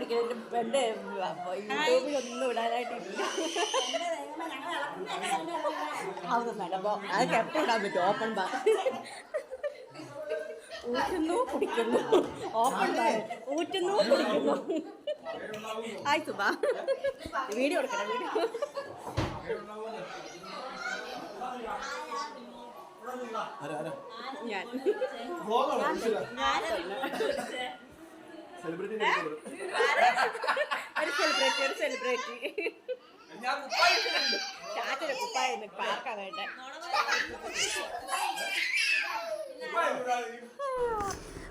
അതുകൊണ്ട് യൂട്യൂബിലൊന്നും ഇടാനായിട്ടില്ല. അതൊന്നും വേണ്ടപ്പോ അതൊക്കെ എപ്പോൾ ഇടാൻ പറ്റും. ഓപ്പൺ ബാർ ഊറ്റുന്നു കുടിക്കുന്നു. ഓപ്പൺ ഊറ്റുന്നു കുടിക്കുന്നു. ആയി സുബ വീഡിയോ എടുക്കണം വീഡിയോ. ഞാൻ. ഞാൻ സെലിബ്രിറ്റി സെലിബ്രിറ്റി ഒരു സെലിബ്രിറ്റി ചാച്ചയുടെ കുപ്പായ പാർക്കാൻ വേണ്ട?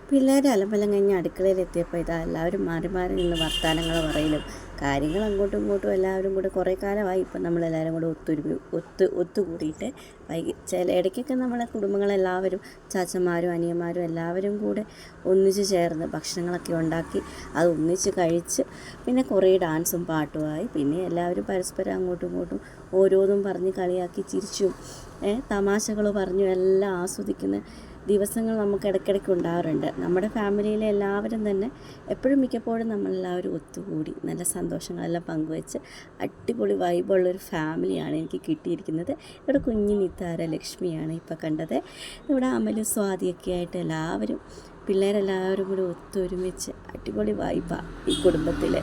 പിള്ളേർ അലമ്പലം കഴിഞ്ഞ് അടുക്കളയിലെത്തിയപ്പോൾ ഇതാ എല്ലാവരും മാറി മാറി നിന്ന് വർത്തമാനങ്ങൾ പറയലും. കാര്യങ്ങൾ അങ്ങോട്ടും ഇങ്ങോട്ടും എല്ലാവരും കൂടെ കുറേ കാലമായി ഇപ്പം നമ്മളെല്ലാവരും കൂടെ ഒത്തൊരുമി ഒത്ത് ഒത്തുകൂടിയിട്ട് വൈകി ചില ഇടയ്ക്കൊക്കെ നമ്മളെ കുടുംബങ്ങളെല്ലാവരും ചാച്ചന്മാരും അനിയന്മാരും എല്ലാവരും കൂടെ ഒന്നിച്ച് ചേർന്ന് ഭക്ഷണങ്ങളൊക്കെ ഉണ്ടാക്കി അത് ഒന്നിച്ച് കഴിച്ച് പിന്നെ കുറേ ഡാൻസും പാട്ടുമായി പിന്നെ എല്ലാവരും പരസ്പരം അങ്ങോട്ടും ഇങ്ങോട്ടും ഓരോന്നും പറഞ്ഞ് കളിയാക്കി ചിരിച്ചും തമാശകൾ പറഞ്ഞു എല്ലാം ആസ്വദിക്കുന്ന ദിവസങ്ങൾ നമുക്ക് ഇടയ്ക്കിടയ്ക്ക് ഉണ്ടാകാറുണ്ട് നമ്മുടെ ഫാമിലിയിലെ എല്ലാവരും തന്നെ എപ്പോഴും മിക്കപ്പോഴും നമ്മളെല്ലാവരും ഒത്തുകൂടി നല്ല സന്തോഷങ്ങളെല്ലാം പങ്കുവെച്ച് അടിപൊളി വൈബുള്ളൊരു ഫാമിലിയാണ് എനിക്ക് കിട്ടിയിരിക്കുന്നത്. ഇവിടെ കുഞ്ഞു നിത്താര ലക്ഷ്മിയാണ് ഇപ്പോൾ കണ്ടത്. ഇവിടെ അമലും സ്വാതിയൊക്കെ ആയിട്ട് എല്ലാവരും പിള്ളേരെല്ലാവരും കൂടി ഒത്തൊരുമിച്ച് അടിപൊളി വൈബാണ് ഈ കുടുംബത്തിൽ